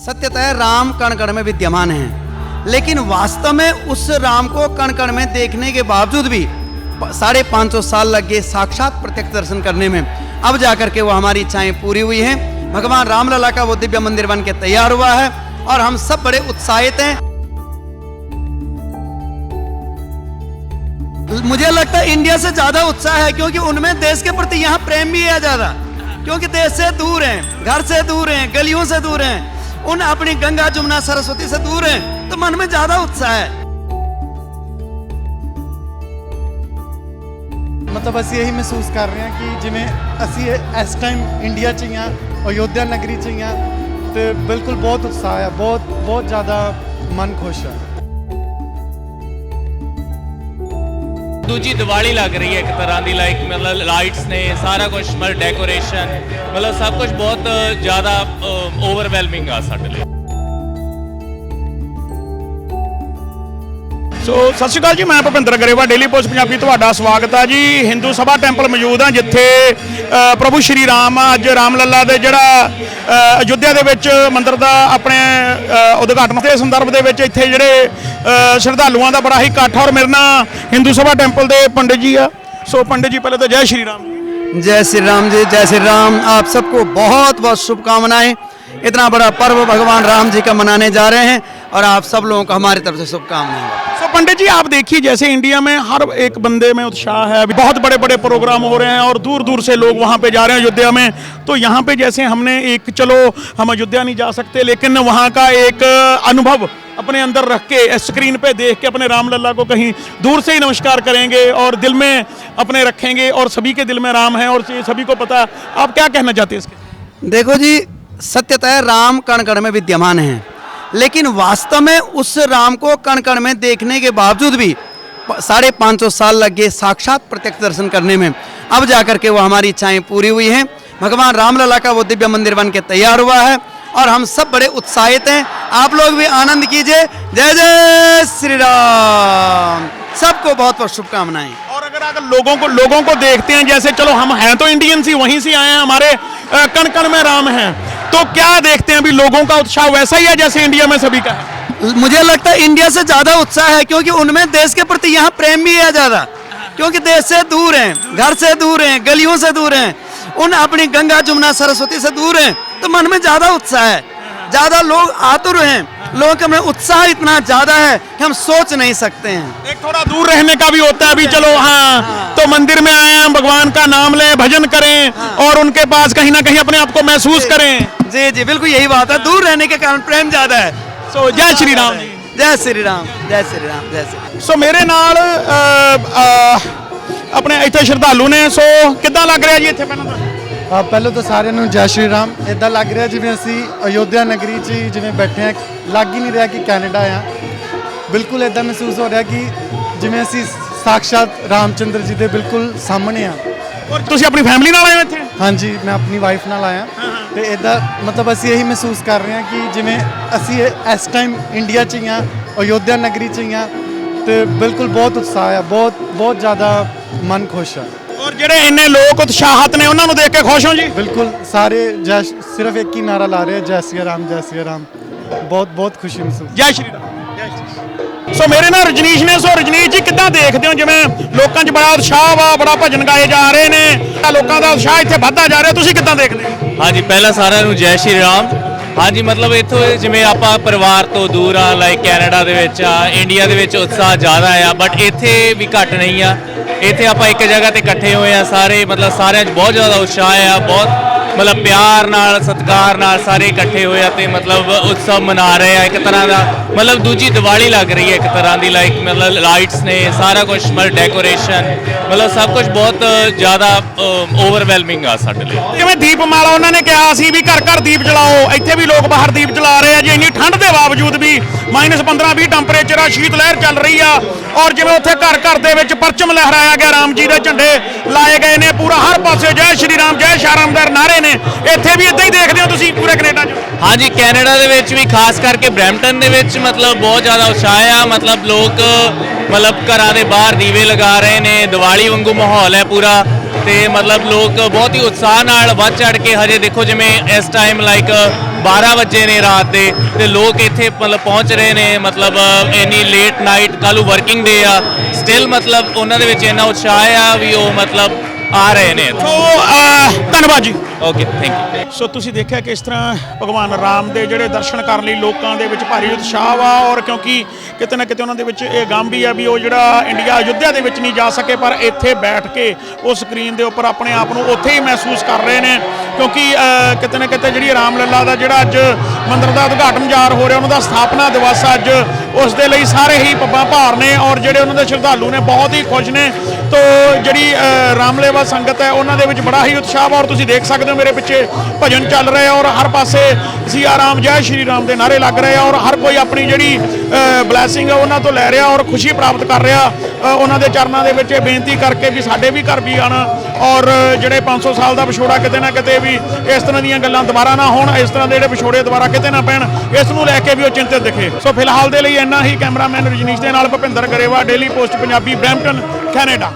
सत्यतः राम कण कण में विद्यमान है। लेकिन वास्तव में उस राम को कण कण में देखने के बावजूद भी साढ़े पाँच सौ साल लग गए साक्षात प्रत्यक्ष दर्शन करने में। अब जाकर के वो हमारी इच्छाएँ पूरी हुई हैं। भगवान रामलला का वो दिव्य मंदिर बन के तैयार हुआ है और हम सब बड़े उत्साहित हैं। मुझे लगता है इंडिया से ज़्यादा उत्साह है क्योंकि उनमें देश के प्रति यहाँ प्रेम भी है ज़्यादा। क्योंकि देश से दूर हैं, घर से दूर हैं, गलियों से दूर हैं। उन अपनी गंगा जमुना सरस्वती से दूर हैं तो मन में ज्यादा उत्साह है ਮਤਲਬ ਅਸੀਂ ਇਹੀ ਮਹਿਸੂਸ ਕਰ ਰਹੇ ਹਾਂ ਕਿ ਜਿਵੇਂ ਅਸੀਂ ਇਹ- ਇਸ ਟਾਈਮ ਇੰਡੀਆ 'ਚ ਹੀ ਹਾਂ ਅਯੋਧਿਆ ਨਗਰੀ 'ਚ ਹੀ ਹਾਂ ਤੇ ਬਿਲਕੁਲ ਬਹੁਤ ਉਤਸ਼ਾਹ ਹੈ ਬਹੁਤ ਬਹੁਤ ਜ਼ਿਆਦਾ ਮਨ ਖੁਸ਼ ਹੈ ਦੂਜੀ ਦੀਵਾਲੀ ਲੱਗ ਰਹੀ ਹੈ ਇੱਕ ਤਰ੍ਹਾਂ ਦੀ ਲਾਈਕ ਮਤਲਬ ਲਾਈਟਸ ਨੇ ਸਾਰਾ ਕੁਝ ਮਤਲਬ ਡੈਕੋਰੇਸ਼ਨ ਮਤਲਬ ਸਭ ਕੁਝ ਬਹੁਤ ਜ਼ਿਆਦਾ ਓਵਰਵੈਲਮਿੰਗ ਆ ਸਾਡੇ ਲਈ। ਸੋ ਸਤਿ ਸ਼੍ਰੀ ਅਕਾਲ ਜੀ ਮੈਂ ਭੁਪਿੰਦਰ ਗਰੇਵਾ ਡੇਲੀ ਪੋਸਟ ਪੰਜਾਬੀ ਤੁਹਾਡਾ ਸਵਾਗਤ ਆ ਜੀ। ਹਿੰਦੂ ਸਭਾ ਟੈਂਪਲ ਮੌਜੂਦ ਹਾਂ ਜਿੱਥੇ ਪ੍ਰਭੂ ਸ਼੍ਰੀ ਰਾਮ ਅੱਜ ਰਾਮ ਲੱਲਾ ਦੇ ਜਿਹੜਾ ਅ, ਅਯੁੱਧਿਆ ਦੇ ਵਿੱਚ ਮੰਦਿਰ ਦਾ ਆਪਣੇ ਉਦਘਾਟਨ ਦੇ ਸੰਦਰਭ ਦੇ ਵਿੱਚ ਇੱਥੇ ਜਿਹੜੇ ਸ਼ਰਧਾਲੂਆਂ ਦਾ ਬੜਾ ਹੀ ਇਕੱਠ ਔਰ ਮੇਰੇ ਨਾਲ ਹਿੰਦੂ ਸਭਾ ਟੈਂਪਲ ਦੇ ਪੰਡਿਤ ਜੀ ਆ ਸੋ ਪੰਡਿਤ ਜੀ ਪਹਿਲੇ ਤਾਂ ਜੈ ਸ਼੍ਰੀ ਰਾਮ ਜੀ जय श्री राम जी जय श्री राम आप सबको बहुत बहुत शुभकामनाएं इतना बड़ा पर्व भगवान राम जी का मनाने जा रहे हैं और आप सब लोगों को हमारी तरफ से शुभकामनाएं तो पंडित जी आप देखिए जैसे इंडिया में हर एक बंदे में उत्साह है अभी बहुत बड़े बड़े प्रोग्राम हो रहे हैं और दूर दूर से लोग वहाँ पे जा रहे हैं अयोध्या में तो यहाँ पे जैसे हमने एक चलो हम अयोध्या नहीं जा सकते लेकिन वहाँ का एक अनुभव अपने अंदर रख के स्क्रीन पे देख के अपने रामलला को कहीं दूर से ही नमस्कार करेंगे और दिल में अपने रखेंगे और सभी के दिल में राम है और सभी को पता, आप क्या कहना चाहते हैं इसके? देखो जी, सत्यतः राम कण कण में विद्यमान है। लेकिन वास्तव में उस राम को कण कण में देखने के बावजूद भी साढ़े पाँच सौ साल लग गए साक्षात प्रत्यक्ष दर्शन करने में। अब जाकर के वो हमारी इच्छाएँ पूरी हुई हैं। भगवान रामलला का वो दिव्य मंदिर बन के तैयार हुआ है। और हम सब बड़े उत्साहित हैं। आप लोग भी आनंद कीजिए। जय जय श्री राम। सबको बहुत बहुत शुभकामनाएँ। और अगर अगर लोगों को लोगों को देखते हैं जैसे चलो हम हैं तो इंडियन ही वहीं से आए हैं हमारे कण कण में राम हैं। तो क्या देखते हैं अभी लोगों का उत्साह? वैसा ही है जैसे इंडिया में सभी का है। मुझे लगता है इंडिया से ज़्यादा उत्साह है क्योंकि उनमें देश के प्रति यहाँ प्रेम भी है ज़्यादा। क्योंकि देश से दूर हैं घर से दूर हैं गलियों से दूर हैं। उन अपनी गंगा जमुना सरस्वती से दूर हैं तो मन में ज्यादा उत्साह है ज्यादा लोग आतुर हैं लोगों के में उत्साह इतना ज्यादा है कि हम सोच नहीं सकते हैं एक थोड़ा दूर रहने का भी होता है अभी चलो हाँ तो मंदिर में आए हैं भगवान का नाम लें भजन करें और उनके पास कहीं ना कहीं अपने आप को महसूस करें जी जी बिल्कुल यही बात है दूर रहने के कारण प्रेम ज्यादा है सो जय श्री राम जी जय श्री राम जय श्री राम जय श्री राम ਸੋ ਮੇਰੇ ਨਾਲ ਅ, ਅ, ਆਪਣੇ ਇੱਥੇ ਸ਼ਰਧਾਲੂ ਨੇ ਸੋ ਕਿੱਦਾਂ ਲੱਗ ਰਿਹਾ ਜੀ ਇੱਥੇ ਪਹਿਲਾਂ ਤਾਂ ਆ ਪਹਿਲਾਂ ਤਾਂ ਸਾਰਿਆਂ ਨੂੰ ਜੈ ਸ਼੍ਰੀ ਰਾਮ। ਇਦਾਂ ਲੱਗ ਰਿਹਾ ਜਿਵੇਂ ਅਸੀਂ ਅਯੋਧਿਆ ਨਗਰੀ 'ਚ ਹੀ ਜਿਵੇਂ ਬੈਠੇ ਹਾਂ। ਲੱਗ ਹੀ ਨਹੀਂ ਰਿਹਾ ਕਿ ਕੈਨੇਡਾ ਆ। ਬਿਲਕੁਲ ਇਦਾਂ ਮਹਿਸੂਸ ਹੋ ਰਿਹਾ ਕਿ ਜਿਵੇਂ ਅਸੀਂ ਸਾਕਸ਼ਾਤ ਰਾਮਚੰਦਰ ਜੀ ਦੇ ਬਿਲਕੁਲ ਸਾਹਮਣੇ ਆ। ਔਰ ਤੁਸੀਂ ਆਪਣੀ ਫੈਮਿਲੀ ਨਾਲ ਆਏ ਹੋ ਇੱਥੇ? ਹਾਂਜੀ ਮੈਂ ਆਪਣੀ ਵਾਈਫ ਨਾਲ ਆਇਆ। ਤੇ ਇਦਾਂ ਮਤਲਬ ਅਸੀਂ ਇਹੀ ਮਹਿਸੂਸ ਕਰ ਰਹੇ ਹਾਂ ਕਿ ਜਿਵੇਂ ਅਸੀਂ ਇਸ ਟਾਈਮ ਇੰਡੀਆ 'ਚ ਹੀ ਹਾਂ ਅਯੋਧਿਆ ਨਗਰੀ 'ਚ ਹੀ ਹਾਂ ਤੇ ਬਿਲਕੁਲ ਬਹੁਤ ਉਤਸ਼ਾਹ ਹੈ ਬਹੁਤ ਬਹੁਤ ਜ਼ਿਆਦਾ ਮਨ ਖੁਸ਼ ਹੈ ਔਰ ਜਿਹੜੇ ਇੰਨੇ ਲੋਕ ਉਤਸ਼ਾਹਤ ਨੇ ਉਹਨਾਂ ਨੂੰ ਦੇਖ ਕੇ ਖੁਸ਼ ਹੋ ਜੀ? ਬਿਲਕੁਲ ਸਾਰੇ ਜੈ ਸਿਰਫ ਇੱਕ ਹੀ ਨਾਰਾ ਲਾ ਰਹੇ ਜੈ ਸਿਆ ਰਾਮ ਜੈ ਸਿਆ ਰਾਮ। ਬਹੁਤ ਬਹੁਤ ਖੁਸ਼ੀ ਮਹਿਸੂਸ ਜੈ ਸ਼੍ਰੀ ਰਾਮ ਜੈ ਸ਼੍ਰੀ ਰਾਮ। ਸੋ ਮੇਰੇ ਨਾਲ ਰਜਨੀਸ਼ ਨੇ ਸੋ ਰਜਨੀਸ਼ ਜੀ ਕਿੱਦਾਂ ਦੇਖਦੇ ਹੋ? ਜਿਵੇਂ ਲੋਕਾਂ 'ਚ ਬੜਾ ਉਤਸ਼ਾਹ ਵਾ ਬੜਾ ਭਜਨ ਗਾਏ ਜਾ ਰਹੇ ਨੇ ਤਾਂ ਲੋਕਾਂ ਦਾ ਉਤਸ਼ਾਹ ਇੱਥੇ ਵੱਧਦਾ ਜਾ ਰਿਹਾ ਤੁਸੀਂ ਕਿੱਦਾਂ ਦੇਖਦੇ ਹੋ? ਹਾਂਜੀ ਪਹਿਲਾਂ ਸਾਰਿਆਂ ਨੂੰ ਜੈ ਸ਼੍ਰੀ ਰਾਮ ਹਾਂਜੀ, ਮਤਲਬ ਇੱਥੋਂ ਜਿਵੇਂ ਆਪਾਂ ਪਰਿਵਾਰ ਤੋਂ ਦੂਰ ਆ ਲਾਈਕ ਕੈਨੇਡਾ ਦੇ ਵਿੱਚ ਆ, ਇੰਡੀਆ ਦੇ ਵਿੱਚ ਉਤਸ਼ਾਹ ਜ਼ਿਆਦਾ ਆ ਬਟ ਇੱਥੇ ਵੀ ਘੱਟ ਨਹੀਂ ਆ। ਇੱਥੇ ਆਪਾਂ ਇੱਕ ਜਗ੍ਹਾ ਤੇ ਇਕੱਠੇ ਹੋਏ ਆ, ਸਾਰੇ ਮਤਲਬ ਸਾਰਿਆਂ 'ਚ ਬਹੁਤ ਜ਼ਿਆਦਾ ਉਤਸ਼ਾਹ ਆ, ਬਹੁਤ ਮਤਲਬ ਪਿਆਰ ਨਾਲ, ਸਤਿਕਾਰ ਨਾਲ ਸਾਰੇ ਇਕੱਠੇ ਹੋਏ ਆ ਤੇ ਮਤਲਬ ਉਤਸਵ ਮਨਾ ਰਹੇ ਆ। ਇੱਕ ਤਰ੍ਹਾਂ ਦਾ ਮਤਲਬ ਦੂਜੀ ਦੀਵਾਲੀ ਲੱਗ ਰਹੀ ਹੈ ਇੱਕ ਤਰ੍ਹਾਂ ਦੀ ਲਾਈਕ ਮਤਲਬ ਲਾਈਟਸ ਨੇ, ਸਾਰਾ ਕੁਝ ਮਤਲਬ ਡੈਕੋਰੇਸ਼ਨ ਮਤਲਬ ਸਭ ਕੁਝ ਬਹੁਤ ਜ਼ਿਆਦਾ ਓਵਰਵੈਲਮਿੰਗ ਆ ਸਾਡੇ ਲਈ। ਜਿਵੇਂ ਦੀਪਮਾਲਾ ਉਹਨਾਂ ਨੇ ਕਿਹਾ ਸੀ ਵੀ ਘਰ ਘਰ ਦੀਪ ਜਲਾਓ, ਇੱਥੇ ਵੀ ਲੋਕ ਬਾਹਰ ਦੀਪ ਜਲਾ ਰਹੇ ਆ, ਜੀ ਇੰਨੀ ਠੰਡ ਦੇ ਬਾਵਜੂਦ ਵੀ ਮਾਈਨਸ 15 20 ਟੈਂਪਰੇਚਰ ਆ ਸ਼ੀਤ ਲਹਿਰ ਚੱਲ ਰਹੀ ਆ, ਔਰ ਜਿਵੇਂ ਉੱਥੇ ਘਰ ਘਰ ਦੇ ਵਿੱਚ ਪਰਚਮ ਲਹਿਰਾਇਆ ਗਿਆ ਰਾਮ ਜੀ ਦੇ ਝੰਡੇ ਲਾਏ ਗਏ ਨੇ, ਪੂਰਾ ਹਰ ਪਾਸੇ ਜੈ ਸ਼੍ਰੀ ਰਾਮ, ਜੈ ਸ਼੍ਰੀ ਰਾਮ ਦੇ ਨਾਰੇ ਨੇ। ਇੱਥੇ ਵੀ ਇਦਾਂ ਹੀ ਦੇਖਦੇ ਹੋ ਤੁਸੀਂ ਪੂਰੇ ਕੈਨੇਡਾ 'ਚ। ਹਾਂਜੀ ਕੈਨੇਡਾ ਦੇ ਵਿੱਚ ਵੀ ਖਾਸ ਕਰਕੇ ਬਰੈਂਪਟਨ ਦੇ ਵਿੱਚ ਮਤਲਬ ਬਹੁਤ ਜ਼ਿਆਦਾ ਉਤਸ਼ਾਹ ਆ। ਮਤਲਬ ਲੋਕ ਮਤਲਬ ਘਰਾਂ ਦੇ ਬਾਹਰ ਦੀਵੇ ਲਗਾ ਰਹੇ ਨੇ ਦੀਵਾਲੀ ਵਾਂਗੂ ਮਾਹੌਲ ਹੈ ਪੂਰਾ। ਤੇ ਮਤਲਬ ਲੋਕ ਬਹੁਤ ਹੀ ਉਤਸ਼ਾਹ ਨਾਲ ਵੱਧ ਚੜ ਕੇ ਹਜੇ ਦੇਖੋ ਜਿਵੇਂ ਇਸ ਟਾਈਮ ਲਾਈਕ 12 ਵਜੇ ਨੇ ਰਾਤ ਦੇ। ਤੇ ਲੋਕ ਇੱਥੇ ਮਤਲਬ ਪਹੁੰਚ ਰਹੇ ਨੇ। ਮਤਲਬ ਇੰਨੀ ਲੇਟ ਨਾਈਟ ਕੱਲ੍ਹ ਵਰਕਿੰਗ ਡੇ ਆ। ਸਟਿਲ ਮਤਲਬ ਉਹਨਾਂ ਦੇ ਵਿੱਚ ਇੰਨਾ ਉਤਸ਼ਾਹ ਆ ਵੀ ਉਹ ਮਤਲਬ ਆ ਰਹੇ ਨੇ। ਸੋ ਧੰਨਵਾਦ ਜੀ। ਓਕੇ ਥੈਂਕ ਯੂ ਸੋ ਤੁਸੀਂ ਦੇਖਿਆ ਕਿ ਇਸ ਤਰ੍ਹਾਂ ਭਗਵਾਨ ਰਾਮ ਦੇ ਜਿਹੜੇ ਦਰਸ਼ਨ ਕਰਨ ਲਈ ਲੋਕਾਂ ਦੇ ਵਿੱਚ ਭਾਰੀ ਉਤਸ਼ਾਹ ਵਾ ਔਰ ਕਿਉਂਕਿ ਕਿਤੇ ਨਾ ਕਿਤੇ ਉਹਨਾਂ ਦੇ ਵਿੱਚ ਇਹ ਗਮ ਵੀ ਆ ਵੀ ਉਹ ਜਿਹੜਾ ਇੰਡੀਆ ਅਯੁੱਧਿਆ ਦੇ ਵਿੱਚ ਨਹੀਂ ਜਾ ਸਕੇ, ਪਰ ਇੱਥੇ ਬੈਠ ਕੇ ਉਹ ਸਕਰੀਨ ਦੇ ਉੱਪਰ ਆਪਣੇ ਆਪ ਨੂੰ ਉੱਥੇ ਹੀ ਮਹਿਸੂਸ ਕਰ ਰਹੇ ਨੇ। ਕਿਉਂਕਿ ਕਿਤੇ ਨਾ ਕਿਤੇ ਜਿਹੜੀ ਰਾਮ ਲੱਲਾ ਦਾ ਜਿਹੜਾ ਅੱਜ ਮੰਦਿਰ ਦਾ ਉਦਘਾਟਨ ਜਾਰ ਹੋ ਰਿਹਾ, ਉਹਨਾਂ ਦਾ ਸਥਾਪਨਾ ਦਿਵਸ ਅੱਜ ਉਸ ਦੇ ਲਈ ਸਾਰੇ ਹੀ ਪੱਬਾਂ ਭਾਰ ਨੇ ਔਰ ਜਿਹੜੇ ਉਹਨਾਂ ਦੇ ਸ਼ਰਧਾਲੂ ਨੇ ਬਹੁਤ ਹੀ ਖੁਸ਼ ਨੇ। ਤੋ ਜਿਹੜੀ ਰਾਮਲੇਵਾ ਸੰਗਤ ਹੈ, ਉਹਨਾਂ ਦੇ ਵਿੱਚ ਬੜਾ ਹੀ ਉਤਸ਼ਾਹ ਔਰ ਤੁਸੀਂ ਦੇਖ ਸਕਦੇ ਹੋ ਮੇਰੇ ਪਿੱਛੇ ਭਜਨ ਚੱਲ ਰਹੇ ਔਰ ਹਰ ਪਾਸੇ ਸਿਆ ਰਾਮ ਜੈ ਸ਼੍ਰੀ ਰਾਮ ਦੇ ਨਾਰੇ ਲੱਗ ਰਹੇ ਆ ਔਰ ਹਰ ਕੋਈ ਆਪਣੀ ਜਿਹੜੀ ਬਲੇਸਿੰਗ ਹੈ ਉਹਨਾਂ ਤੋਂ ਲੈ ਰਿਹਾ ਔਰ ਖੁਸ਼ੀ ਪ੍ਰਾਪਤ ਕਰ ਰਿਹਾ। ਉਹਨਾਂ ਦੇ ਚਰਨਾਂ ਦੇ ਵਿੱਚ ਇਹ ਬੇਨਤੀ ਕਰਕੇ ਵੀ ਸਾਡੇ ਵੀ ਘਰ ਵੀ ਆਣਾ ਔਰ ਜਿਹੜੇ 500 ਸਾਲ ਦਾ ਵਿਛੋੜਾ ਕਿਤੇ ਨਾ ਕਿਤੇ ਵੀ ਇਸ ਤਰ੍ਹਾਂ ਦੀਆਂ ਗੱਲਾਂ ਦੁਬਾਰਾ ਨਾ ਹੋਣ, ਇਸ ਤਰ੍ਹਾਂ ਦੇ ਜਿਹੜੇ ਵਿਛੋੜੇ ਦੁਬਾਰਾ ਕਿਤੇ ਨਾ ਪੈਣ, ਇਸ ਨੂੰ ਲੈ ਕੇ ਵੀ ਉਹ ਚਿੰਤਿਤ ਦਿਖੇ। ਸੋ ਫਿਲਹਾਲ ਦੇ ਲਈ ਇੰਨਾ ਹੀ, ਕੈਮਰਾਮੈਨ ਰਜਨੀਸ਼ ਦੇ ਨਾਲ Bhupinder Grewal daily post Punjabi, Brampton, Canada.